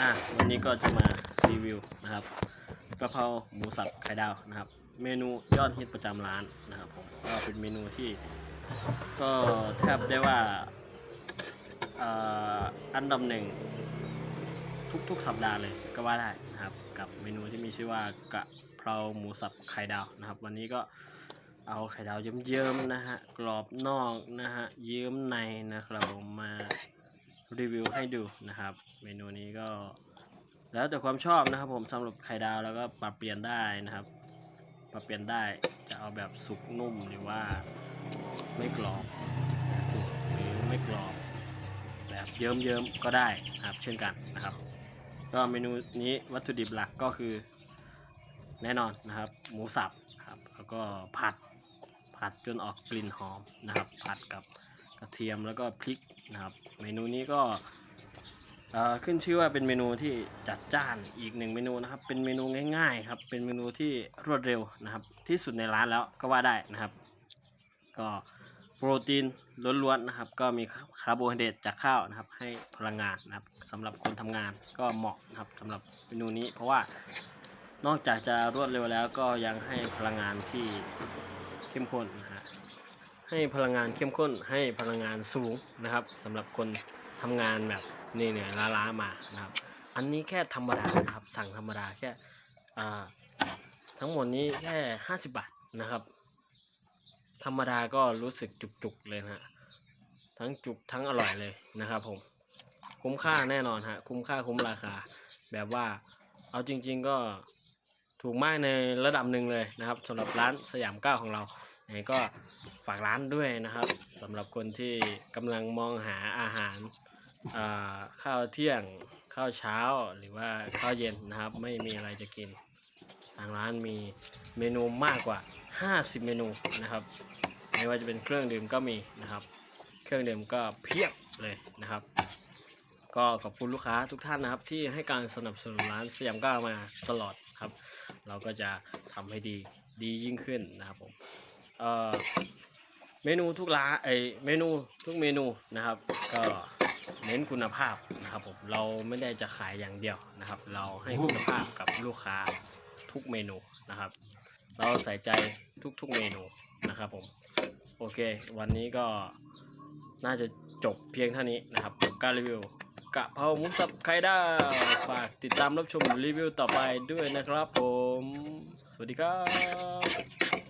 อะวันนี้ก็จะมารีวิวนะครับกะเพราหมูสับไข่ดาวนะครับ เมนูยอดฮิตประจำร้านนะครับผมก็เป็นเมนูที่ ก็แทบได้ว่าอันดับหนึ่งทุกๆสัปดาห์เลยก็ว่าได้นะครับ กับเมนูที่มีชื่อว่ากะเพราหมูสับไข่ดาวนะครับ วันนี้ก็เอาไข่ดาวเยิ้มๆนะฮะกรอบนอกนะฮะเยิ้มในนะครับมา รีวิวให้ดูนะครับ เมนูนี้ก็ แล้วแต่ความชอบนะครับผมสำหรับไข่ดาวแล้วก็ปรับเปลี่ยนได้นะครับ ปรับเปลี่ยนได้จะเอาแบบสุกนุ่มหรือว่าไม่กรอบสุกหรือไม่กรอบแบบเยิ้มๆก็ได้นะครับ เช่นกันนะครับ ก็เมนูนี้วัตถุดิบหลักก็คือแน่นอนนะครับ หมูสับครับแล้วก็ผัดผัดจนออกกลิ่นหอมนะครับ ผัดกับ กระเทียมแล้วก็พริกนะครับ เมนูนี้ก็ขึ้นชื่อว่าเป็นเมนูที่จัดจ้านอีกหนึ่งเมนูนะครับ เป็นเมนูง่ายๆครับ เป็นเมนูที่รวดเร็วนะครับ ที่สุดในร้านแล้วก็ว่าได้นะครับ ก็โปรตีนล้วนๆนะครับ ก็มีคาร์โบไฮเดรตจากข้าวนะครับ ให้พลังงานนะครับสำหรับคนทำงานก็เหมาะนะครับสำหรับเมนูนี้ เพราะว่านอกจากจะรวดเร็วแล้วก็ยังให้พลังงานที่เข้มข้นนะฮะ ให้พลังงานเข้มข้นให้พลังงานสูงนะครับสำหรับคนทำงานแบบเหนื่อยๆล้าๆมานะครับ อันนี้แค่ธรรมดานะครับ สั่งธรรมดาแค่ทั้งหมดนี้แค่ 50 บาทนะครับ ธรรมดาก็รู้สึกจุกๆเลยนะฮะทั้งจุกทั้งอร่อยเลยนะครับผมคุ้มค่าแน่นอนฮะคุ้มค่าคุ้มราคา แบบว่าเอาจริง ๆก็ถูกมากในระดับหนึ่งเลยนะครับสำหรับร้านสยามเก้าของเรา ยังไงก็ฝากร้านด้วยนะครับสำหรับคนที่กำลังมองหาอาหารข้าวเที่ยงข้าวเช้าหรือว่าข้าวเย็นนะครับ ไม่มีอะไรจะกิน ทางร้านมีเมนูมากกว่า 50 เมนูนะครับ ไม่ว่าจะเป็นเครื่องดื่มก็มีนะครับ เครื่องดื่มก็เพียบเลยนะครับ ก็ขอบคุณลูกค้าทุกท่านนะครับ ที่ให้การสนับสนุนร้านสยามก้าวมาตลอดครับ เราก็จะทำให้ดีดียิ่งขึ้นนะครับผม เอ่อเมนูทุกร้านไอเมนูทุกเมนูนะครับ ก็เน้นคุณภาพนะครับผมเราไม่ได้จะขายอย่างเดียวนะครับ เราให้คุณภาพกับลูกค้าทุกเมนูนะครับ เราใส่ใจทุกๆเมนูนะครับผมโอเค วันนี้ก็น่าจะจบเพียงเท่านี้นะครับกับการรีวิวกะเพราหมูสับไข่ดาวฝากติดตามรับชมรีวิวต่อไปด้วยนะครับผม สวัสดีครับ